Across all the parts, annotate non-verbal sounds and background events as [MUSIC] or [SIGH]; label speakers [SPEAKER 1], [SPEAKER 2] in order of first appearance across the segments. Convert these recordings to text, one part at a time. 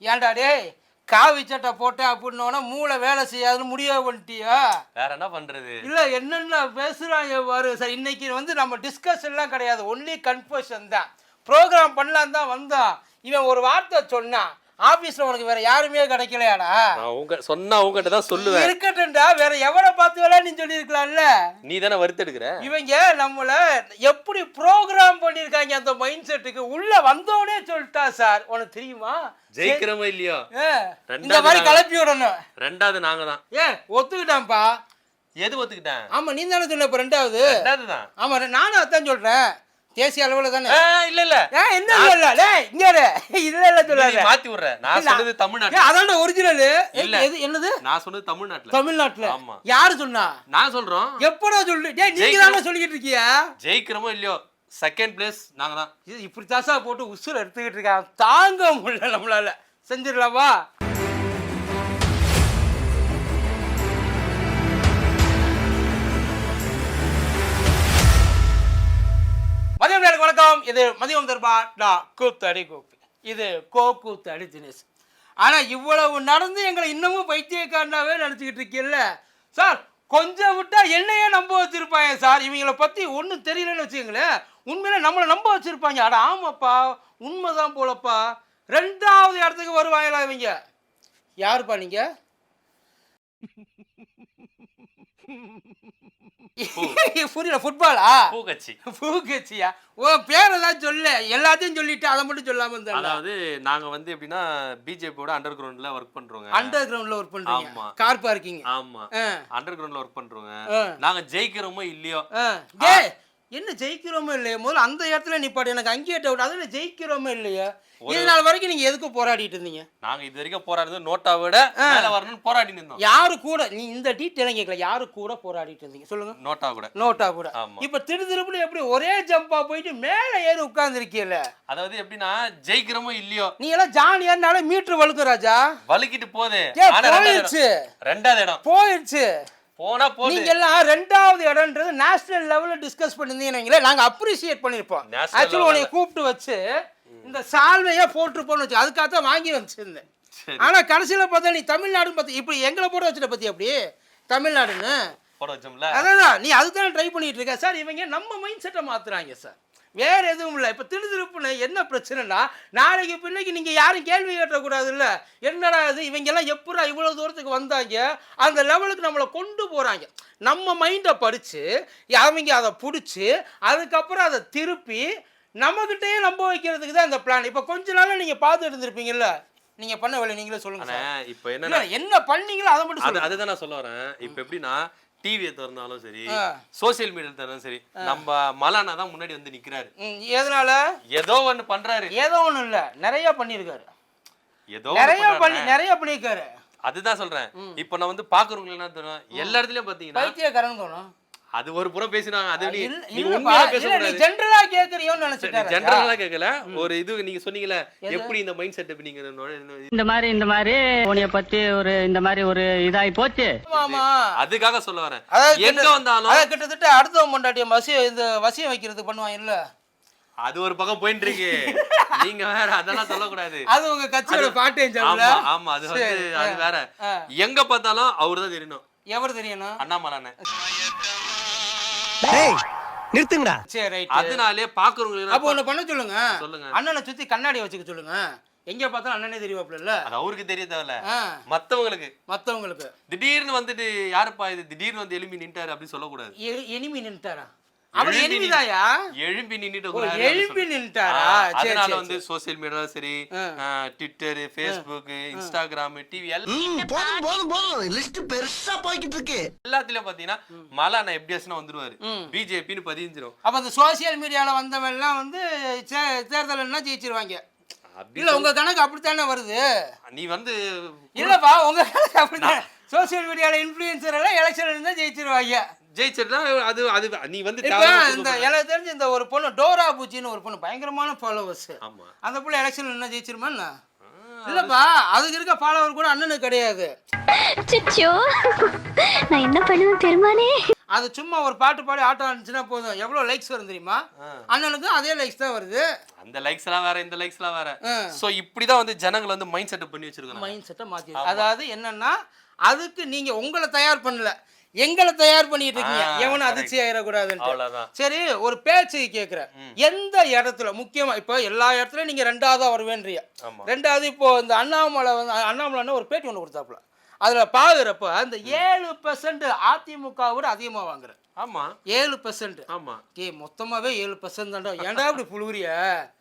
[SPEAKER 1] ஏன்டா டேய் காவி சட்டை போட்டேன் அப்படின்னோன்னா மூளை வேலை செய்யாதுன்னு முடிவு பண்ணிட்டியா?
[SPEAKER 2] வேற என்ன பண்றது?
[SPEAKER 1] இல்லை என்னென்ன பேசுகிறாங்க பாரு. சார் இன்னைக்கு வந்து நம்ம டிஸ்கஷன்லாம் கிடையாது. ஒன்லி கன்ஃபர்ஷன் தான். ப்ரோக்ராம் பண்ணலாம் தான் வந்தான். இவன் ஒரு வார்த்தை சொன்னான். ஆஃபீஸில் உனக்கு வேற யாருமே கிடைக்கலையாடா?
[SPEAKER 2] உங்க சொன்னா உங்ககிட்ட தான் சொல்லுவேன்.
[SPEAKER 1] இருக்கட்டும்டா வேற எவனை பார்த்து வேலை நீ சொல்லியிருக்கலாம்ல?
[SPEAKER 2] நீ தானே வறுத்தெடுக்கிற
[SPEAKER 1] இவங்க நம்மள எப்படி ப்ரோக்ராம் பண்ணியிருக்காங்க அந்த மைண்ட் செட்டுக்கு உள்ள வந்தோடனே சொல்லிட்டா சார். உனக்கு தெரியுமா?
[SPEAKER 2] ஜெயிக்கிறோமோ இல்லையோ?
[SPEAKER 1] இந்த மாதிரி கிளப்பி விடணும்.
[SPEAKER 2] ரெண்டாவது நாங்க தான்.
[SPEAKER 1] ஏன் ஒத்துக்கிட்டான்ப்பா.
[SPEAKER 2] எது ஒத்துக்கிட்டேன்?
[SPEAKER 1] ஆமா நீ தானே சொன்ன இப்ப ரெண்டாவது.
[SPEAKER 2] ரெண்டாவது தான்.
[SPEAKER 1] ஆமா நானும் அதான் சொல்றேன். தேசிய அளவுல தானே?
[SPEAKER 2] இல்ல இல்ல.
[SPEAKER 1] என்ன இல்ல டேய் இங்க இரு. இல்ல இல்ல சொல்லாத
[SPEAKER 2] மாத்தி விடுற. நான். சொன்னது தமிழ்நாட்டுல.
[SPEAKER 1] ஏன் அதான்டா ஒரிஜினல்
[SPEAKER 2] இல்ல.
[SPEAKER 1] எது என்னது?
[SPEAKER 2] நான் சொன்னது தமிழ்நாட்டுல.
[SPEAKER 1] தமிழ்நாட்டுல.
[SPEAKER 2] ஆமா.
[SPEAKER 1] யாரு சொன்னா?
[SPEAKER 2] நான் சொல்றோம்.
[SPEAKER 1] எப்படா சொல்லு? டேய் நீங்க. தானே சொல்லிக்கிட்டு இருக்கியா?
[SPEAKER 2] ஜெயிக்கிறோமோ இல்லையோ செகண்ட் பிளேஸ் நாங்க தான்.
[SPEAKER 1] இது இப்படி தாசா போட்டு உசுர் எடுத்துக்கிட்டு இருக்கான். தாங்க முடியல நம்மளால. செஞ்சிடலாமா? இது மதியம் தர்பா டா கூத்தடி கோப்பி இது கோ கூத்தடி தினேஷ். ஆனால் இவ்வளவு நடந்து எங்களை இன்னமும் பைத்தியக்காரனாவே நினச்சிக்கிட்டு இருக்கீல்ல? சார் கொஞ்சம் விட்டா என்னையே நம்ப வச்சிருப்பாங்க சார். இவங்கள பத்தி ஒன்றும் தெரியலன்னு வச்சுக்கங்களேன். உண்மையில நம்மளை நம்ப வச்சிருப்பாங்க. அட ஆமாப்பா. உண்மைதான் போலப்பா. ரெண்டாவது இடத்துக்கு வருவாங்களா இவங்க? யாருப்பா நீங்க? [LAUGHS] புரியல ஃபுட்பாலா
[SPEAKER 2] பூகச்சி.
[SPEAKER 1] பூகச்சியா? ஓ பேரெல்லாம் சொல்ல. எல்லாத்தையும் சொல்லிட்டு அதை மட்டும் சொல்லாம இருந்தாங்க
[SPEAKER 2] அதாவது நாங்க வந்து எப்படின்னா பிஜேபியோட அண்டர் கிரவுண்ட்ல ஒர்க் பண்றோங்க.
[SPEAKER 1] அண்டர் கிரவுண்ட்ல ஒர்க் பண்றீங்க.
[SPEAKER 2] ஆமா.
[SPEAKER 1] கார் பார்க்கிங்
[SPEAKER 2] ஆமா. அண்டர் கிரவுண்ட்ல ஒர்க் பண்றோங்க. நாங்க ஜெயிக்கிறோமோ இல்லையோ?
[SPEAKER 1] என்ன ஜெயிக்கிறோமோ இல்லையா? முதல்ல அந்த இடத்துல நிப்பாட்டு. எனக்கு அங்கேயே டவுட் அதில் ஜெயிக்கிறோமோ இல்லையா? இது நாள் வரைக்கும் நீங்க எதுக்கு போராடிட்டு இருந்தீங்க?
[SPEAKER 2] நாங்க இது வரைக்கும் போராடுறது நோட்டா விட மேல வரணும்னு போராடி நின்றோம்
[SPEAKER 1] யாரு கூட நீ இந்த டீட்டெயிலும் கேட்கல யாரு கூட போராடிட்டு இருந்தீங்க? சொல்லுங்க.
[SPEAKER 2] நோட்டா கூட.
[SPEAKER 1] நோட்டா கூட. இப்ப திரு திருப்பி எப்படி ஒரே ஜம்பா போயிட்டு மேல ஏறி உட்கார்ந்துருக்கீல்ல
[SPEAKER 2] அதாவது எப்படின்னா ஜெயிக்கிறோமோ இல்லையோ?
[SPEAKER 1] நீ எல்லாம் ஜாலியானால மீட்டர் வழுக்கு ராஜா.
[SPEAKER 2] ஆனா ரெண்டாவது
[SPEAKER 1] போயிடுச்சு
[SPEAKER 2] இடம். ரெண்டாவது இடம்.
[SPEAKER 1] போயிடுச்சு
[SPEAKER 2] போனா போகுது
[SPEAKER 1] நீங்க எல்லாம் ரெண்டாவது இடம்ன்றது நேஷனல் லெவல்ல டிஸ்கஸ் பண்ணிருந்தீங்கன்னு நாங்க அப்ரிசியேட் பண்ணிருப்போம் ஆக்சுவலி உன்னை கூப்பிட்டு வச்சு இந்த சால்வையா போட்டுருப்போம்னு வச்சு அதுக்காக தான் வாங்கி வச்சிருந்தேன்.
[SPEAKER 2] சரி.
[SPEAKER 1] ஆனா கடைசியில பார்த்தா நீ தமிழ்நாடுன்னு பார்த்து இப்படி எங்களை போட்டு வச்சுட்ட பத்தி அப்படி? தமிழ்நாடுன்னு?
[SPEAKER 2] போட வச்சோம்ல.
[SPEAKER 1] அதான் நீ அதுதான் ட்ரை பண்ணிட்டு இருக்க. சார் இவங்க நம்ம மைண்ட் செட்டை மாத்துறாங்க சார். வேற எதுவும் இல்லை. இப்போ திருதிருப்புன்னு என்ன பிரச்சனைனா நாளைக்கு பின்னைக்கு நீங்கள் யாரும் கேள்வி கேட்டக்கூடாதுல்ல. என்னடா இது? இவங்கெல்லாம் எப்படா இவ்வளோ தூரத்துக்கு வந்தாங்க? அந்த லெவலுக்கு நம்மளை கொண்டு போகிறாங்க நம்ம மைண்டை படித்து அவங்க அதை பிடிச்சி அதுக்கப்புறம் அதை திருப்பி நம்மக்கிட்டே நம்ப வைக்கிறதுக்கு தான் இந்த பிளான் இப்போ கொஞ்ச நாள் நீங்கள் பார்த்து இருந்திருப்பீங்கல்ல? நீங்கள் பண்ண வேலை நீங்களே சொல்லுங்க
[SPEAKER 2] இப்ப
[SPEAKER 1] இல்ல, என்ன பண்ணீங்களோ அதை மட்டும்
[SPEAKER 2] அதுதான் நான் சொல்ல வரேன். இப்ப எப்படின்னா டிவியை திறந்தாலும் சரி. சோசியல் மீடியா திறந்தாலும் சரி நம்ம மலானா தான் முன்னாடி வந்து நிக்கிறாரு.
[SPEAKER 1] எதனால?
[SPEAKER 2] ஏதோ ஒண்ணு பண்றாரு.
[SPEAKER 1] ஏதோ ஒன்றும் இல்லை நிறைய பண்ணியிருக்காரு.
[SPEAKER 2] ஏதோ ஒண்ணு
[SPEAKER 1] நிறைய பண்ணி. நிறைய பண்ணியிருக்காரு.
[SPEAKER 2] அதுதான் சொல்றேன். இப்ப நான் வந்து பாக்குறவங்களுக்கு என்ன தெரியும்? எல்லா இடத்துலயும் பாத்தீங்கன்னா
[SPEAKER 1] பைத்தியக்காரன் தோணும்.
[SPEAKER 2] அது ஒரு புறம் பேசினாங்க அது நீ நீ உண்மையா
[SPEAKER 1] இல்ல, நீ
[SPEAKER 2] பேசக்கூடாது
[SPEAKER 1] ஜென்ரலா கேக்குறியோன்னு நினைச்சிட்டாரு
[SPEAKER 2] ஜென்ரலா கேட்கல ஒரு இது நீங்க சொன்னீங்கல்ல எப்படி இந்த மைண்ட் செட் நீங்க
[SPEAKER 3] இந்த மாதிரி இந்த மாதிரி உன்னைய பத்தி ஒரு இந்த மாதிரி ஒரு இதாகி போச்சு.
[SPEAKER 1] ஆமா.
[SPEAKER 2] அதுக்காக சொல்ல வரேன். எங்க
[SPEAKER 1] கிட்ட-
[SPEAKER 2] வந்தாலும்
[SPEAKER 1] அதாவது கிட்டத்தட்ட அடுத்தவன் பொண்டாட்டிய வசிய இந்த வசியம் வைக்கிறது பண்ணுவாங்க இல்ல
[SPEAKER 2] அது ஒரு பக்கம் போயிட்டு இருக்கு. [LAUGHS] நீங்க வேற அதெல்லாம் சொல்லக்கூடாது.
[SPEAKER 1] அது உங்க கட்சியோட பாட்டேன்
[SPEAKER 2] ஆமா ஆமா அது வந்து அது வேற. எங்க பார்த்தாலும் அவர்தான் தெரியணும்.
[SPEAKER 1] எவர் தெரியணும்?
[SPEAKER 2] அண்ணாமலான
[SPEAKER 4] டேய் நிறுத்துங்கடா.
[SPEAKER 1] சரி ரைட்
[SPEAKER 2] அதனாலே பாக்குறவங்களுக்கு
[SPEAKER 1] அப்போ ஒண்ணு பண்ண சொல்லுங்க.
[SPEAKER 2] சொல்லுங்க.
[SPEAKER 1] அண்ணனை சுத்தி கண்ணாடி வச்சுக்க சொல்லுங்க. எங்க பார்த்தாலும் அண்ணனே தெரியவாப்ல
[SPEAKER 2] அது அவருக்கு தெரிய தேவையில்ல மத்தவங்களுக்கு.
[SPEAKER 1] மத்தவங்களுக்கு.
[SPEAKER 2] திடீர்னு வந்துட்டு யாருப்பா இது? திடீர்னு வந்து எழுப்பி நின்ட்டாரு அப்படின்னு சொல்லக்கூடாது.
[SPEAKER 1] எனிமி நின்ட்டாரா?
[SPEAKER 2] எழும்பி
[SPEAKER 1] எனிமிதாயா
[SPEAKER 2] எழும்பி நின்னுட்டு
[SPEAKER 1] எழும்பி நின்ட்டாரா சரி
[SPEAKER 2] அதனால வந்து சோசியல் மீடியால சரி ட்விட்டர் ஃபேஸ்புக் இன்ஸ்டாகிராம் டிவி
[SPEAKER 4] போதும் போதும் போதும். லிஸ்ட் பெருசா போய்கிட்டு இருக்கு.
[SPEAKER 2] எல்லாத்துலயும் பாத்தீங்கன்னா மலானா எப்படியாச்சுன்னா வந்துருவாரு. பிஜேபின்னு பதிஞ்சிரும்.
[SPEAKER 1] அப்ப அந்த சோசியல் மீடியால வந்தவன் எல்லாம் வந்து சே- தேர்தல்னா ஜெயிச்சிருவாங்க.
[SPEAKER 2] அப்படி
[SPEAKER 1] இல்ல உங்க கணக்கு அப்படித்தானே வருது?
[SPEAKER 2] நீ வந்து
[SPEAKER 1] இல்லப்பா உங்க கணக்கு அப்படித்தான். சோசியல் மீடியால இன்ஃபுளுசர் எல்லாம் எலெக்ஷன் இருந்தா ஜெயிச்சிருவாங்க.
[SPEAKER 2] ஜெயிச்சிருந்தா அது அது நீ வந்து
[SPEAKER 1] இந்த எனக்கு தெரிஞ்ச இந்த ஒரு பொண்ணு டோரா பூச்சின்னு ஒரு பொண்ணு பயங்கரமான ஃபாலோவர்ஸ்
[SPEAKER 2] ஆமா.
[SPEAKER 1] அந்த புள்ள எலெக்ஷன் என்ன ஜெயிச்சிருமா என்ன? இல்லப்பா அதுக்கு இருக்க ஃபாலோவர் கூட அண்ணனுக்கு கிடையாது.
[SPEAKER 5] நான் என்ன பண்ணுவேன் பெருமானே
[SPEAKER 1] அது சும்மா ஒரு பாட்டு பாடி ஆட்டம் ஆடிச்சுன்னா போதும். எவ்வளோ லைக்ஸ் வரும் தெரியுமா? அண்ணனுக்கும் அதே லைக்ஸ் தான் வருது.
[SPEAKER 2] அந்த லைக்ஸ் எல்லாம் வேற இந்த லைக்ஸ் எல்லாம் வேற. சோ இப்படிதான் வந்து ஜனங்களை வந்து மைண்ட் செட்டப் பண்ணி வச்சிருக்காங்க
[SPEAKER 1] மைண்ட் செட்டை மாற்றி அதாவது என்னன்னா அதுக்கு நீங்க உங்களை தயார் பண்ணல. எங்களை தயார் பண்ணிட்டு இருக்கீங்க. எவனும். அதிர்ச்சி ஆயிடக்கூடாதுன்ட்டு
[SPEAKER 2] அவ்வளவுதான்.
[SPEAKER 1] சரி ஒரு பேச்சு கேட்குறேன் எந்த இடத்துல முக்கியமா இப்போ எல்லா இடத்துலயும் நீங்க ரெண்டாவதா வருவேன்றீங்க ரெண்டாவது இப்போ இந்த அண்ணாமலை வந்து அண்ணாமலை ஒரு பேட்டி ஒன்று கொடுத்தாப்புல. அதுல பாக்குறப்ப அந்த ஏழு பெர்சன்ட் அதிமுக விட அதிகமா வாங்குற.
[SPEAKER 2] ஆமா.
[SPEAKER 1] ஏழு பெர்சன்ட்
[SPEAKER 2] ஆமா.
[SPEAKER 1] ஏய் மொத்தமாவே ஏழு பெர்சன்ட் தான்டா. ஏன்டா இப்படி புழுவுறிய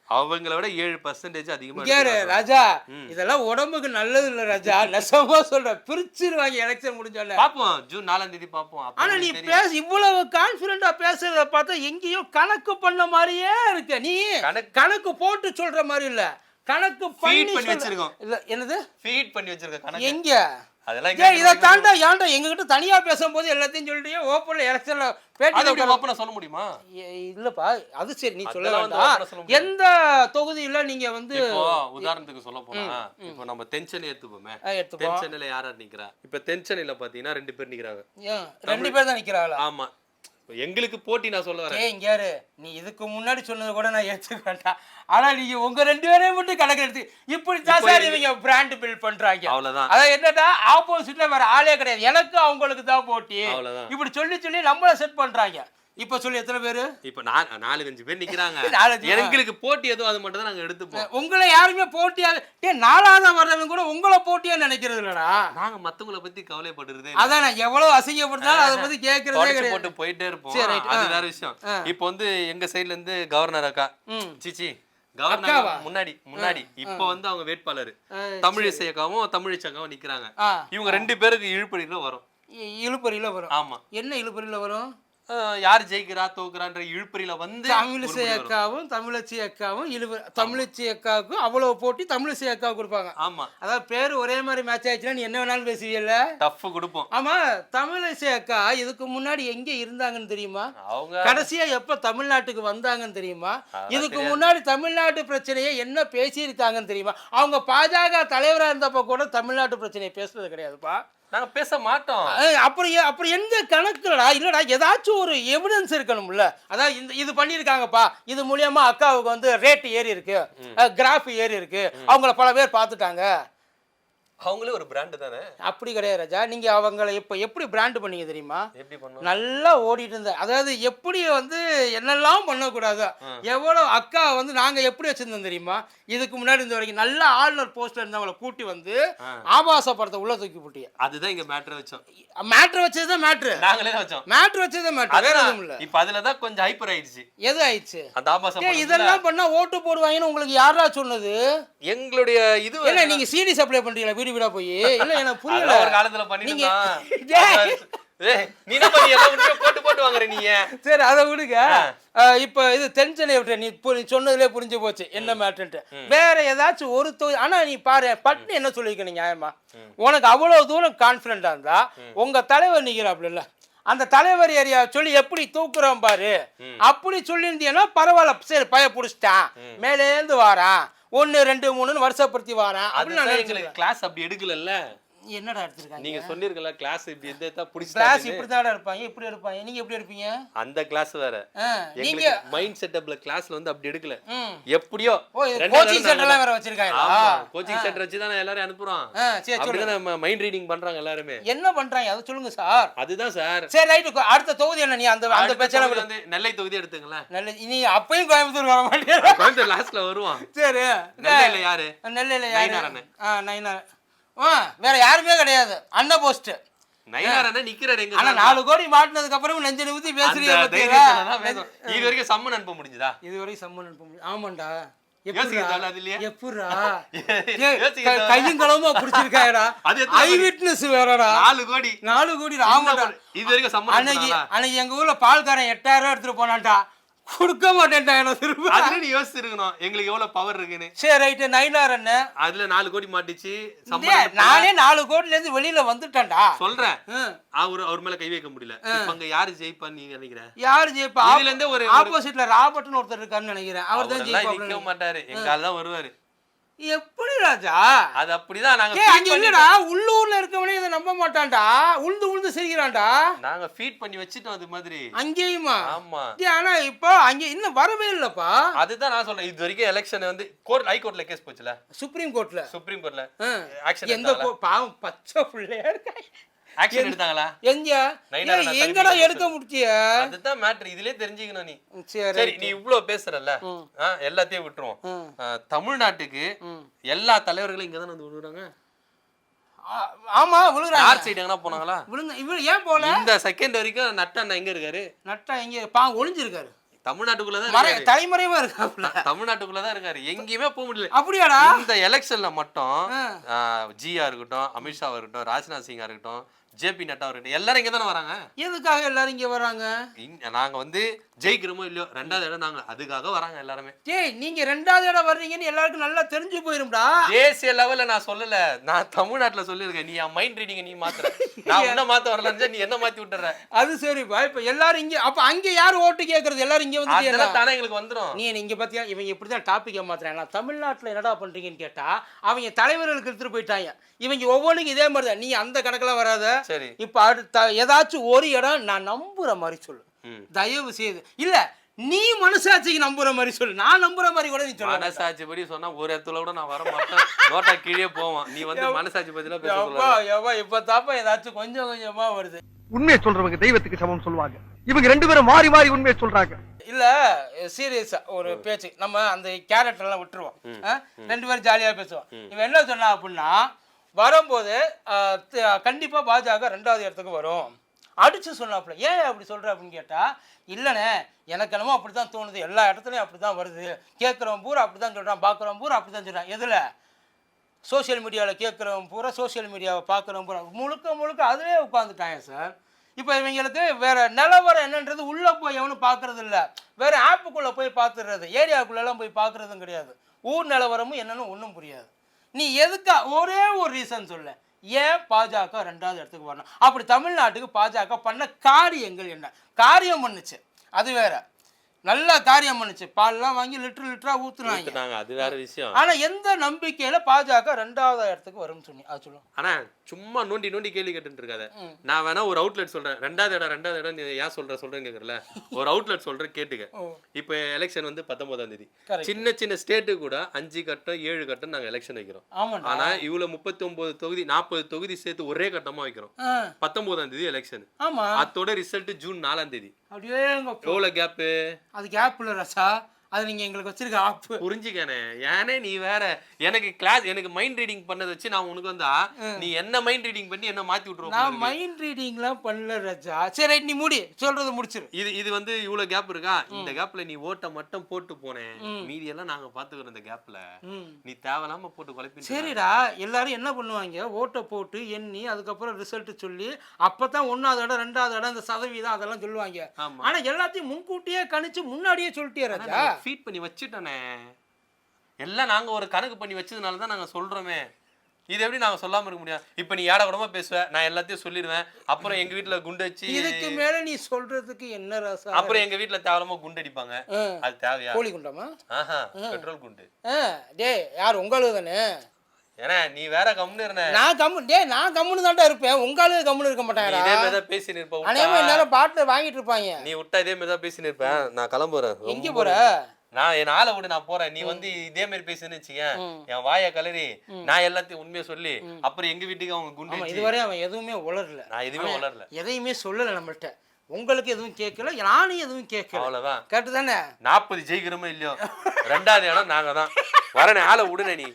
[SPEAKER 2] அவங்கள விட ஏழு பர்சன்டேஜ் அதிகமா
[SPEAKER 1] கேரு
[SPEAKER 2] எடுத்துக்கிறாங்க.
[SPEAKER 1] ராஜா. இதெல்லாம் உடம்புக்கு நல்லது இல்ல ராஜா. நெசமா சொல்றேன் பிரிச்சிருவாங்க எலெக்ஷன் முடிஞ்சோடனே.
[SPEAKER 2] பாப்போம். ஜூன் நாலாம் தேதி அப்ப
[SPEAKER 1] ஆனா நீ. பேச இவ்வளவு கான்பிடண்டா பேசுறத பார்த்தா எங்கேயோ கணக்கு பண்ண மாதிரியே இருக்க. நீ
[SPEAKER 2] கணக்கு-
[SPEAKER 1] போட்டு சொல்ற மாதிரி இல்ல. கணக்கு பண்ணி
[SPEAKER 2] வச்சிருக்கோம்.
[SPEAKER 1] இல்ல என்னது?
[SPEAKER 2] ஃபீட் பண்ணி வச்சிருக்க கணக்கு.
[SPEAKER 1] எங்க?
[SPEAKER 2] அதெல்லாம்
[SPEAKER 1] ஏன்
[SPEAKER 2] இங்க
[SPEAKER 1] இதை தாண்டா ஏன்டா எங்ககிட்ட தனியா பேசும்போது எல்லாத்தையும் சொல்லிட்டு ஓப்பன்ல எலெக்ஷன்ல பேட்டி
[SPEAKER 2] ஓப்பனா சொல்ல முடியுமா?
[SPEAKER 1] இல்லப்பா அது சரி நீ சொல்ல வேண்டாம். எந்த தொகுதியில நீங்க வந்து
[SPEAKER 2] உதாரணத்துக்கு சொல்ல போனா இப்போ நம்ம தென்சென்னை எடுத்துப்போமே தென்சென்னையில யார் யார் நிக்கிறா? இப்ப தென்சென்னையில பாத்தீங்கன்னா ரெண்டு பேர் நிக்கிறாங்க.
[SPEAKER 1] ஏன், ரெண்டு பேர் தான்
[SPEAKER 2] இப்ப எங்களுக்கு போட்டி நான் சொல்ல வரேன்.
[SPEAKER 1] இங்க யாரு? நீ இதுக்கு முன்னாடி சொன்னது கூட நான் ஏத்துக்க வேண்டாம். ஆனா நீங்க உங்க ரெண்டு பேரையும் மட்டும் கணக்கு எடுத்து இப்படி தான் சார் இவங்க பிராண்ட் பில்ட் பண்றாங்க.
[SPEAKER 2] அவ்வளவுதான்.
[SPEAKER 1] அதான் என்னடா ஆப்போசிட்ல வேற ஆளே கிடையாது. எனக்கு அவங்களுக்கு தான் போட்டி. இப்படி சொல்லி சொல்லி நம்மள செட் பண்றாங்க. இப்ப சொல்லி எத்தனை பேரு?
[SPEAKER 2] இப்ப நான் நாலு அஞ்சு பேர் [LAUGHS]
[SPEAKER 1] பேர்.
[SPEAKER 2] எங்களுக்கு போட்டி எதுவும் அது மட்டும் தான் நாங்க எடுத்துப்போம்.
[SPEAKER 1] உங்களை யாருமே போட்டியாக ஏ நாலாவதா வர்றவங்க கூட உங்களை போட்டியா நினைக்கிறது இல்லடா.
[SPEAKER 2] நாங்க மத்தவங்கள பத்தி கவலைப்படுறதே
[SPEAKER 1] அதான் நான் எவ்வளவு அசிங்கப்படுத்தாலும் அதை பத்தி கேட்கறதே
[SPEAKER 2] போட்டு போயிட்டே இருப்போம். அது. வேற விஷயம். இப்போ வந்து எங்க சைடுல இருந்து கவர்னர் அக்கா. சிச்சி கவர்னர்? முன்னாடி முன்னாடி. இப்போ வந்து அவங்க வேட்பாளர். தமிழிசை அக்காவும் தமிழிசை அக்காவும் நிக்கிறாங்க. இவங்க ரெண்டு பேருக்கு இழுப்படியில வரும்.
[SPEAKER 1] இ- இழுபறியில வரும்.
[SPEAKER 2] ஆமா.
[SPEAKER 1] என்ன இழுபறியில வரும்?
[SPEAKER 2] யார் ஜெயிக்கிறா தோக்குறான்ற இழுப்பறியில வந்து
[SPEAKER 1] தமிழிசை. அக்காவும் தமிழச்சி அக்காவும் இழுவ தமிழச்சி அக்காவுக்கும் அவ்வளவு போட்டி தமிழிசை அக்காவுக்கு கொடுப்பாங்க.
[SPEAKER 2] ஆமா.
[SPEAKER 1] அதாவது பேர் ஒரே மாதிரி மேட்ச் ஆயிடுச்சுன்னா நீ என்ன வேணாலும் பேசுவீல்ல?
[SPEAKER 2] டஃப் கொடுப்போம்.
[SPEAKER 1] ஆமா தமிழிசை அக்கா இதுக்கு முன்னாடி எங்க இருந்தாங்கன்னு தெரியுமா?
[SPEAKER 2] அவங்க
[SPEAKER 1] கடைசியா எப்ப தமிழ்நாட்டுக்கு வந்தாங்கன்னு தெரியுமா? இதுக்கு. முன்னாடி தமிழ்நாட்டு பிரச்சனையை என்ன பேசியிருக்காங்கன்னு தெரியுமா? அவங்க பாஜக தலைவரா இருந்தப்ப கூட தமிழ்நாட்டு பிரச்சனையை பேசுறது கிடையாதுப்பா.
[SPEAKER 2] நாங்க பேச மாட்டோம்.
[SPEAKER 1] அப்புறம் அப்புறம் எந்த கணக்குலடா இல்லடா ஏதாச்சும் ஒரு எவிடன்ஸ் இருக்கணும்ல. அதான் இந்த இது பண்ணியிருக்காங்கப்பா. இது மூலியமா அக்காவுக்கு வந்து ரேட் ஏறி இருக்கு கிராஃப் ஏறி இருக்கு அவங்கள பல பேர் பார்த்துட்டாங்க.
[SPEAKER 2] அவங்களே ஒரு பிராண்ட் தானே?
[SPEAKER 1] அப்படி கிடையாது ராஜா. நீங்க அவங்கள இப்போ எப்படி பிராண்ட் பண்ணீங்க தெரியுமா?
[SPEAKER 2] எப்படி பண்ணுவோம்
[SPEAKER 1] நல்லா ஓடிட்டு இருந்த அதாவது எப்படி வந்து என்னெல்லாம் பண்ணக்கூடாது எவ்வளோ அக்கா வந்து நாங்க எப்படி வச்சிருந்தோம் தெரியுமா? இதுக்கு முன்னாடி இந்த வரைக்கும் நல்ல ஆளுநர் போஸ்ட்ல இருந்தவங்கள கூட்டி வந்து ஆபாச படத்தை உள்ள தூக்கி போட்டிய.
[SPEAKER 2] அதுதான் இங்க மேட்டர் வச்சோம்.
[SPEAKER 1] மேட்ரு வச்சது தான் மேட்ரு
[SPEAKER 2] நாங்களே தான் வச்சோம்.
[SPEAKER 1] மேட்ரு வச்சது மேட்ரு வேற எதுவும் இல்ல.
[SPEAKER 2] இப்ப அதுலதான் கொஞ்சம் ஹைப்பர் ஆயிடுச்சு.
[SPEAKER 1] எது ஆயிடுச்சு?
[SPEAKER 2] அந்த ஆபாசம்
[SPEAKER 1] இதெல்லாம் பண்ணா ஓட்டு போடுவாங்கன்னு உங்களுக்கு யாரா சொன்னது?
[SPEAKER 2] எங்களுடைய இது
[SPEAKER 1] இல்ல நீங்க சிடி சப்ளை பண்றீங்களா? வீடு வீடா போய். இல்ல எனக்கு புரியல.
[SPEAKER 2] ஒரு காலத்துல. [LAUGHS]
[SPEAKER 1] ஏய்,
[SPEAKER 2] நீ என்ன பண்ணி எல்லாம் உண்மையா போட்டு போட்டு வாங்குற
[SPEAKER 1] சரி அதை விடுங்க. இப்ப இது தென்சென்னை விட்டு நீ பு- நீ சொன்னதுலே புரிஞ்சு போச்சு. என்ன மேட்டர்ன்ட்டு. வேற ஏதாச்சும் ஒரு தொகுதி ஆனா நீ பாரு பட்னு என்ன சொல்லியிருக்க நியாயமா? உனக்கு அவ்வளவு தூரம் கான்பிடண்டா இருந்தா உங்க தலைவர் நிக்கிறாப்ல அந்த தலைவர் ஏரியா சொல்லி எப்படி தூக்குறோம் பாரு. அப்படி சொல்லியிருந்தீங்கன்னா பரவாயில்ல. சரி பய புடிச்சிட்டான். மேலேந்து வாரான். ஒன்னு ரெண்டு மூணுன்னு வருஷப்படுத்தி வாரான். அப்படின்னு நான்
[SPEAKER 2] கிளாஸ் அப்படி எடுக்கலல்ல?
[SPEAKER 1] என்னடா எடுத்திருக்காங்க?
[SPEAKER 2] நீங்க சொன்னீர்கள்ல கிளாஸ் இப்படி எந்த
[SPEAKER 1] கிளாஸ்
[SPEAKER 2] புடிச்சு
[SPEAKER 1] இப்படி தான் இருப்பாங்க இப்படி இருப்பாங்க நீங்க எப்படி இருப்பீங்க
[SPEAKER 2] அந்த கிளாஸ் வேற.
[SPEAKER 1] நீங்க
[SPEAKER 2] மைண்ட் செட்டப்ல கிளாஸ்ல வந்து அப்படி எடுக்கல. எப்படியோ
[SPEAKER 1] கோச்சிங் சென்டர்லாம் வேற வச்சிருக்காங்களா?
[SPEAKER 2] கோச்சிங் சென்டர் வச்சு தான் எல்லாரும் அனுப்புறோம்.
[SPEAKER 1] சரி
[SPEAKER 2] அப்படிதான் மைண்ட் ரீடிங் பண்றாங்க எல்லாருமே.
[SPEAKER 1] என்ன பண்றாங்க? அதை சொல்லுங்க சார்.
[SPEAKER 2] அதுதான் சார்.
[SPEAKER 1] சரி ரைட்டு. அடுத்த தொகுதி என்ன? நீ அந்த அந்த விடு.
[SPEAKER 2] வந்து நெல்லை தொகுதி எடுத்துங்களேன்.
[SPEAKER 1] நல்ல நீ அப்பயும் கோயம்புத்தூர் வர மாட்டேன்
[SPEAKER 2] கோயம்புத்தூர் லாஸ்ட்ல வருவான்.
[SPEAKER 1] சரி.
[SPEAKER 2] நெல்லையில யாரு?
[SPEAKER 1] நெல்லையில யாரு?
[SPEAKER 2] அண்ணன்.
[SPEAKER 1] ஆ நைனார் ஆ வேற யாருமே கிடையாது. அண்ணன் போஸ்ட் ஆனா? நாலு கோடி மாட்டினதுக்கு அப்புறம் நெஞ்சு நிமித்தி பேசுறீங்க.
[SPEAKER 2] இது வரைக்கும் சம்மன் அனுப்ப முடிஞ்சதா?
[SPEAKER 1] இதுவரைக்கும் சம்மன் அனுப்ப முடியும் ஆமாண்டா. [LAUGHS] [LAUGHS]
[SPEAKER 2] அது எத்தனை
[SPEAKER 1] ஐ? விட்னஸ் வேறடா.
[SPEAKER 2] நாலு கோடி.
[SPEAKER 1] நாலு கோடி ஆமாடா
[SPEAKER 2] இது வரைக்கும் சம்மன்
[SPEAKER 1] அன்னைக்கு? அன்னைக்கு எங்க ஊர்ல பால்காரன் எட்டாயிரம் ரூபாய் எடுத்துட்டு போனான்டா. கொடுக்க மாட்டேன்டா எனக்கு திரும்ப.
[SPEAKER 2] அதுல நீ யோசிச்சிருக்கணும் எங்களுக்கு எவ்வளவு பவர் இருக்குன்னு.
[SPEAKER 1] சரி ரைட்டு நைனார் அண்ணன்
[SPEAKER 2] அதுல நாலு கோடி மாட்டிச்சு.
[SPEAKER 1] நானே நாலு கோடில இருந்து வெளியில வந்துட்டேன்டா.
[SPEAKER 2] சொல்றேன். அவர் அவர் மேல கை வைக்க முடியல. அங்க யாரு ஜெயிப்பான்னு நீங்க நினைக்கிற?
[SPEAKER 1] யாரு ஜெயிப்பா?
[SPEAKER 2] இதுல இருந்தே ஒரு-
[SPEAKER 1] ஆப்போசிட்ல ராபர்ட்னு ஒருத்தர் இருக்காருன்னு நினைக்கிறேன். அவர் தான்
[SPEAKER 2] நிக்க மாட்டாரு. எங்க தான் வருவாரு.
[SPEAKER 1] எப்படி ராஜா?
[SPEAKER 2] அது அப்படிதான் நாங்க
[SPEAKER 1] இல்லடா. உள்ளூர்ல இருக்கவனே இதை மாட்டான்டா உழுந்து உழுந்து சிரிக்கிறான்டா.
[SPEAKER 2] நாங்க ஃபீட் பண்ணி வச்சிட்டோம் அது மாதிரி.
[SPEAKER 1] அங்கேயுமா?
[SPEAKER 2] ஆமா.
[SPEAKER 1] ஆனா இப்போ அங்க இன்னும் வரவே இல்லப்பா.
[SPEAKER 2] அதுதான் நான் சொல்றேன். இது வரைக்கும் எலெக்ஷன் வந்து கோர்ட் ஹை கோர்ட்ல கேஸ் போச்சுல?
[SPEAKER 1] சுப்ரீம் கோர்ட்ல
[SPEAKER 2] சுப்ரீம் கோர்ட்ல
[SPEAKER 1] ஆ.
[SPEAKER 2] ஆக்ஷன்
[SPEAKER 1] எந்த கோ- பாவம் பச்சை பிள்ளையா இருக்காங்க
[SPEAKER 2] ஆக்ஷன் எடுத்தாங்களா?
[SPEAKER 1] எங்க எங்கடா எடுக்க முடிச்சிய?
[SPEAKER 2] அதுதான் மேட்ரு இதுலயே தெரிஞ்சுக்கணும் நீ.
[SPEAKER 1] சரி
[SPEAKER 2] நீ இவ்ளோ பேசுறல்ல. எல்லாத்தையும் விட்டுருவோம். தமிழ்நாட்டுக்கு. எல்லா தலைவர்களும் இங்க தான் வந்து விழுறாங்க
[SPEAKER 1] ஆ- ஆமா விழுறாங்க
[SPEAKER 2] யார் சைடு எங்கன்னா போனாங்களா?
[SPEAKER 1] விழுங்க இவர் ஏன் போல?
[SPEAKER 2] இந்த செகண்ட் வரைக்கும் நட்டண்ணா எங்க இருக்காரு?
[SPEAKER 1] நட்டா எங்க பா ஒளிஞ்சிருக்காரு.
[SPEAKER 2] தமிழ்நாட்டுக்குள்ளதான்
[SPEAKER 1] தலைமறைவா இருக்காப்புல.
[SPEAKER 2] தமிழ்நாட்டுக்குள்ளதான் இருக்காரு. எங்கேயுமே போக முடியல.
[SPEAKER 1] அப்படியாடா?
[SPEAKER 2] இந்த எலெக்ஷன்ல மட்டும். ஜியா இருக்கட்டும் அமித்ஷாவா இருக்கட்டும் ராஜ்நாத் சிங்கா இருக்கட்டும் ஜேபி நட்டா இருக்கட்டும் எல்லாரும் இங்க தானே வராங்க?
[SPEAKER 1] எதுக்காக எல்லாரும் இங்க வராங்க?
[SPEAKER 2] நாங்க வந்து ஜெயிக்கிறோமோ இல்லையோ ரெண்டாவது இடம் நாங்க அதுக்காக வராங்க எல்லாருமே.
[SPEAKER 1] ஏய் நீங்க ரெண்டாவது இடம் வர்றீங்கன்னு எல்லாருக்கும் நல்லா தெரிஞ்சு போயிரும்டா.
[SPEAKER 2] தேசிய லெவல்ல நான் சொல்லல. நான் தமிழ்நாட்டுல சொல்லியிருக்கேன். நீ என் மைண்ட் ரீடிங்க நீ மாத்துற. நான் உன்ன மாத்த வரலன்னு நீ என்ன மாத்தி விட்டுற?
[SPEAKER 1] அது சரிப்பா இப்ப எல்லாரும் இங்க அப்ப அங்க யார் ஓட்டு கேக்குறது? எல்லாரும் இங்க வந்து
[SPEAKER 2] அதெல்லாம் தானே எங்களுக்கு வந்துரும்.
[SPEAKER 1] நீ இங்க பாத்தியா? இவங்க இப்படிதான் டாபிக்கை மாத்துறாங்க நான் தமிழ்நாட்டுல என்னடா பண்றீங்கன்னு கேட்டா அவங்க தலைவர்களுக்கு எடுத்துட்டு போயிட்டாங்க. இவங்க ஒவ்வொன்றுக்கும் இதே மாதிரி தான் நீ அந்த கணக்குல வராத.
[SPEAKER 2] சரி.
[SPEAKER 1] இப்ப அடுத்த ஏதாச்சும் ஒரு இடம் நான் நம்புற மாதிரி சொல்லு. தயவு செய்து இல்ல நீ மனசாட்சிக்கு நம்புற மாதிரி சொல்லு. நான் நம்புற மாதிரி கூட நீ சொல்ல
[SPEAKER 2] மனசாட்சி படி சொன்னா ஒரு இடத்துல கூட நான் வர மாட்டேன் நோட்டா கீழே போவான். நீ வந்து மனசாட்சி பத்திலாம் பேச
[SPEAKER 1] எவ்வா இப்ப தாப்பா ஏதாச்சும் கொஞ்சம் கொஞ்சமா வருது.
[SPEAKER 5] உண்மையை சொல்றவங்க தெய்வத்துக்கு சமம் சொல்லுவாங்க. இவங்க ரெண்டு பேரும் மாறி மாறி உண்மையை சொல்றாங்க.
[SPEAKER 1] இல்ல சீரியஸா ஒரு பேச்சு. நம்ம அந்த கேரக்டர் எல்லாம் விட்டுருவோம்? ரெண்டு பேரும் ஜாலியா பேசுவோம். இவன் என்ன சொன்னா அப்படின்னா வரும்போது கண்டிப்பாக பாஜக ரெண்டாவது இடத்துக்கு வரும். அடித்து சொன்னாப்புல ஏன் அப்படி சொல்கிற அப்படின்னு கேட்டால் இல்லைண்ணே எனக்கு என்னமோ அப்படிதான் தோணுது. எல்லா இடத்துலையும் அப்படி தான் வருது. கேட்குறவன் பூரா அப்படிதான் சொல்கிறான் பார்க்குறவன் பூரா அப்படிதான் சொல்கிறான் எதில்? சோஷியல் மீடியாவில் கேட்குறவன் பூரா சோஷியல் மீடியாவை பார்க்குறவன் பூரா. முழுக்க முழுக்க அதிலே உட்காந்துட்டாங்க சார். இப்போ இவங்களுக்கு வேறு நிலவரம் என்னன்றது உள்ளே போய் எவனும் பார்க்கறது இல்லை. வேறு ஆப்புக்குள்ளே போய் பார்த்துடுறது ஏரியாவுக்குள்ளெல்லாம் போய் பார்க்குறதும் கிடையாது. ஊர் நிலவரமும் என்னென்னு ஒன்றும் புரியாது. நீ எதுக்கா ஒரே ஒரு ரீசன் சொல்ல? ஏன் பாஜக ரெண்டாவது இடத்துக்கு வரணும்? அப்படி தமிழ்நாட்டுக்கு பாஜக பண்ண காரியங்கள் என்ன? காரியம் பண்ணுச்சு. அது வேற. நல்ல காரியம் பண்ணுச்சு. பால்லாம் வாங்கி லிட்டர் லிட்டரா ஊத்துனாங்க.
[SPEAKER 2] அது வேற விஷயம்.
[SPEAKER 1] ஆனா எந்த நம்பிக்கையில பாஜக ரெண்டாவது இடத்துக்கு வரும்னு சொன்னி அது சொல்லுங்க.
[SPEAKER 2] ஆனா சும்மா நோண்டி நோண்டி கேள்வி கேட்டுட்டு இருக்காத நான் வேணா ஒரு அவுட்லெட் சொல்றேன். ரெண்டாவது இடம் ரெண்டாவது இடம் நீ ஏன் சொல்ற சொல்றேன்னு கேக்குறல. ஒரு அவுட்லெட் சொல்றேன் கேட்டுக்க. இப்போ எலெக்ஷன் வந்து பத்தொன்பதாம் தேதி. சின்ன சின்ன ஸ்டேட்டு கூட அஞ்சு கட்டம் ஏழு கட்டம் நாங்க எலெக்ஷன் வைக்கிறோம். ஆனா இவ்வளவு முப்பத்தி ஒன்பது தொகுதி நாற்பது தொகுதி சேர்த்து ஒரே கட்டமா வைக்கிறோம். பத்தொன்பதாம் தேதி எலெக்ஷன் அதோட ரிசல்ட் ஜூன் நாலாம் தேதி. எவ்வளவு கேப்பு
[SPEAKER 1] அதுக்கு ஆப்பிள் ரசா அது நீங்க எங்களுக்கு வச்சிருக்க ஆப்பு
[SPEAKER 2] புரிஞ்சுக்கனே ஏனே நீ வேற எனக்கு கிளாஸ் எனக்கு மைண்ட் ரீடிங் பண்ணதை வச்சு நான் உனக்கு வந்தா நீ என்ன மைண்ட் ரீடிங் பண்ணி என்ன மாத்தி விட்டுருவோம்
[SPEAKER 1] நான் மைண்ட் ரீடிங்லாம் பண்ணல ரஜா. சரி ரைட் நீ முடி. சொல்றத முடிச்சிரு.
[SPEAKER 2] இது இது வந்து இவ்வளவு கேப் இருக்கா? இந்த கேப்ல நீ ஓட்ட மட்டும் போட்டு போனேன் மீதி எல்லாம் நாங்க பாத்துக்கிறோம் இந்த கேப்ல. நீ தேவையில்லாம போட்டு குழப்பி
[SPEAKER 1] சரிடா. எல்லாரும் என்ன பண்ணுவாங்க? ஓட்டை போட்டு எண்ணி அதுக்கப்புறம் ரிசல்ட் சொல்லி அப்பதான் ஒன்னாவது இடம் ரெண்டாவது இடம் இந்த சதவீதம் அதெல்லாம் சொல்லுவாங்க. ஆனா எல்லாத்தையும் முன்கூட்டியே கணிச்சு முன்னாடியே சொல்லிட்டே ராஜா.
[SPEAKER 2] ஃபீட் பண்ணி வச்சுட்டோனே. எல்லாம் நாங்க ஒரு கணக்கு பண்ணி வச்சதுனால தான் நாங்க சொல்றோமே. இது எப்படி நாங்க சொல்லாம இருக்க முடியும்? இப்ப நீ ஏட கூடமா பேசுவ? நான் எல்லாத்தையும் சொல்லிடுவேன். அப்புறம் எங்க வீட்ல குண்டு வச்சு
[SPEAKER 1] இதுக்கு மேல நீ சொல்றதுக்கு என்ன ரசா
[SPEAKER 2] அப்புறம் எங்க வீட்ல தேவையில்லாம குண்டு அடிப்பாங்க. அது தேவையா?
[SPEAKER 1] கோழி குண்டாமா?
[SPEAKER 2] ஆஹா பெட்ரோல் குண்டு.
[SPEAKER 1] டேய் யார் உங்களுக்கு தானே
[SPEAKER 2] ஏன்னா நீ வேற கம்னு இருந்த.
[SPEAKER 1] நான் கம்மு டேய் நான் கம்முன்னு தான்டா இருப்பேன் உங்காலே கம்முன்னு இருக்க
[SPEAKER 2] நீ
[SPEAKER 1] மாட்டாங்கடா
[SPEAKER 2] இதே மாதிரி தான் பேசி நிற்ப
[SPEAKER 1] அநேகமா எல்லாரும் பாட்டில் வாங்கிட்டு இருப்பாங்க.
[SPEAKER 2] நீ விட்டா இதே மாதிரி தான் பேசி நிற்பேன் நான் கிளம்புறேன்.
[SPEAKER 1] எங்க போற?
[SPEAKER 2] நான் என் ஆளை விட நான் போறேன். நீ வந்து இதே மாதிரி பேசுன்னு வச்சுக்கேன். என் வாயை கலரி நான் எல்லாத்தையும் உண்மையை சொல்லி அப்புறம் எங்க வீட்டுக்கு அவங்க குண்டு
[SPEAKER 1] இதுவரை அவன் எதுவுமே உளரல
[SPEAKER 2] நான் எதுவுமே வளரல
[SPEAKER 1] எதையுமே சொல்லல நம்மள்ட்ட. உங்களுக்கு எதுவும் கேட்கல நானும் எதுவும் கேட்கல.
[SPEAKER 2] அவ்வளவுதான்.
[SPEAKER 1] கேட்டு தானே
[SPEAKER 2] நாற்பது ஜெயிக்கிறோமோ இல்லையோ? ரெண்டாவது இடம் நாங்க தான் வரனே ஆளை விடுனே நீ.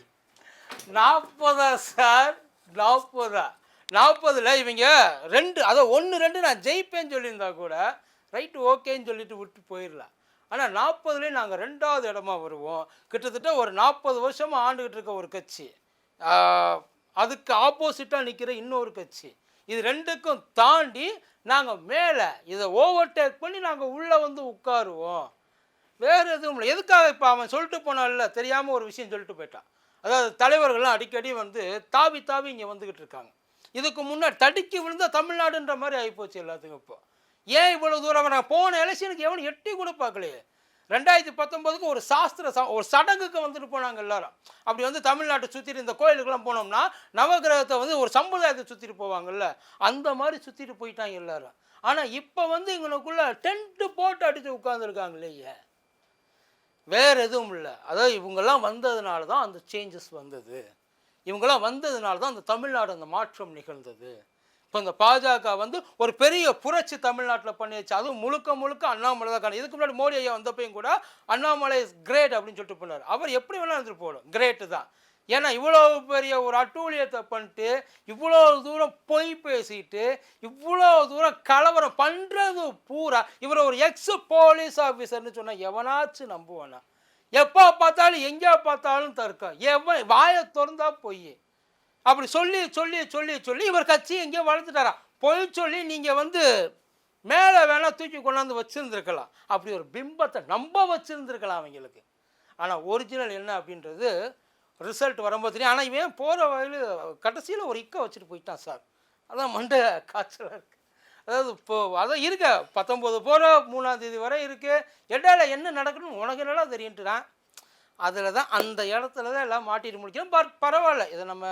[SPEAKER 1] நாற்பதா சார்? நாற்பதா நாற்பதில் இவங்க ரெண்டு அதை ஒன்று ரெண்டு நான் ஜெயிப்பேன்னு சொல்லியிருந்தா கூட ரைட்டு ஓகேன்னு சொல்லிட்டு விட்டு போயிடலாம் ஆனால் நாற்பதுலேயும் நாங்கள் ரெண்டாவது இடமா வருவோம். கிட்டத்தட்ட ஒரு நாற்பது வருஷமாக ஆண்டுகிட்டு இருக்க ஒரு கட்சி. அதுக்கு ஆப்போசிட்டாக நிற்கிற இன்னொரு கட்சி. இது ரெண்டுக்கும் தாண்டி நாங்கள் மேலே இதை ஓவர்டேக் பண்ணி நாங்கள் உள்ளே வந்து உட்காருவோம். வேறு எதுவும் இல்லை. எதுக்காக இப்போ அவன் சொல்லிட்டு போனான்ல தெரியாமல் ஒரு விஷயம் சொல்லிட்டு போயிட்டான். அதாவது தலைவர்கள்லாம் அடிக்கடி வந்து தாவி தாவி இங்கே வந்துக்கிட்டு இருக்காங்க. இதுக்கு முன்னாடி தடுக்கி விழுந்தா தமிழ்நாடுன்ற மாதிரி ஆகிப்போச்சு எல்லாத்துக்கும் இப்போ. ஏன் இவ்வளோ தூரம் நான் போன எலெக்ஷனுக்கு எவனும் எட்டி கூட பார்க்கலையே. ரெண்டாயிரத்தி பத்தொம்போதுக்கு ஒரு சாஸ்திர ச ஒரு சடங்குக்கு வந்துட்டு போனாங்க எல்லாரும். அப்படி வந்து தமிழ்நாட்டை சுற்றிட்டு இந்த கோயிலுக்கெல்லாம் போனோம்னா நவகிரகத்தை வந்து ஒரு சம்பிரதாயத்தை சுற்றிட்டு போவாங்கல்ல. அந்த மாதிரி சுற்றிட்டு போயிட்டாங்க எல்லாரும். ஆனால் இப்போ வந்து இவங்களுக்குள்ள டென்ட்டு போட்டு அடித்து உட்காந்துருக்காங்களே வேறு எதுவும் இல்லை. அதாவது இவங்கெல்லாம் வந்ததுனால தான் அந்த சேஞ்சஸ் வந்தது. இவங்கெல்லாம் வந்ததுனால தான் அந்த தமிழ்நாடு அந்த மாற்றம் நிகழ்ந்தது. இப்போ இந்த பாஜக வந்து ஒரு பெரிய புரட்சி தமிழ்நாட்டில் பண்ணியாச்சு. அதுவும் முழுக்க முழுக்க அண்ணாமலை தான் காரணம். இதுக்கு முன்னாடி மோடி ஐயா வந்தப்பையும் கூட அண்ணாமலை இஸ் கிரேட் அப்படின்னு சொல்லிட்டு போனார். அவர் எப்படி வேணாலும் இருந்துட்டு போகணும் கிரேட்டு தான். ஏன்னா இவ்வளோ பெரிய ஒரு அட்டூழியத்தை பண்ணிட்டு இவ்வளோ தூரம் பொய் பேசிட்டு இவ்வளோ தூரம் கலவரம் பண்ணுறது பூரா இவர் ஒரு எக்ஸ் போலீஸ் ஆஃபீஸர்னு சொன்னால் எவனாச்சும் நம்புவானா? எப்போ பார்த்தாலும் எங்கே பார்த்தாலும் தர்க்கம். எவன் வாயை திறந்தா பொய். அப்படி சொல்லி சொல்லி சொல்லி சொல்லி இவர் கட்சி எங்கேயோ வளர்த்துட்டாரா பொய் சொல்லி நீங்கள் வந்து மேலே வேணால் தூக்கி கொண்டாந்து வச்சுருந்துருக்கலாம். அப்படி ஒரு பிம்பத்தை நம்ப வச்சுருந்துருக்கலாம் அவங்களுக்கு. ஆனால் ஒரிஜினல் என்ன அப்படின்றது ரிசல்ட் வரும்போது தெரியும். ஆனால் இவன் போகிற வகையில் கடைசியில் ஒரு இக்க வச்சுட்டு போயிட்டான் சார். அதான் மண்டை காய்ச்சலாக இருக்குது அதாவது இப்போ அதான் இருக்க. பத்தொம்போது போகிற மூணாம் தேதி வரை இருக்குது இடையில என்ன நடக்கணும்னு உனக்கு நல்லா தெரியுன்ட்டுறான் அதில் தான் அந்த இடத்துல தான் எல்லாம் மாட்டிட்டு முடிக்கிறோம் பட் பரவாயில்ல. இதை நம்ம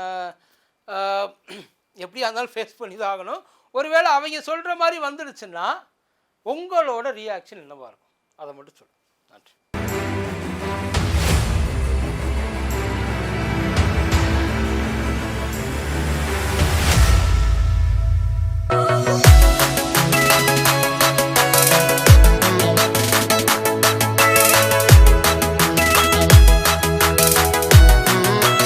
[SPEAKER 1] எப்படியா இருந்தாலும் ஃபேஸ் பண்ணி தான் ஆகணும். ஒருவேளை அவங்க சொல்கிற மாதிரி வந்துடுச்சுன்னா உங்களோட ரியாக்ஷன் என்னவாக இருக்கும்? அதை மட்டும் சொல்லு நன்றி.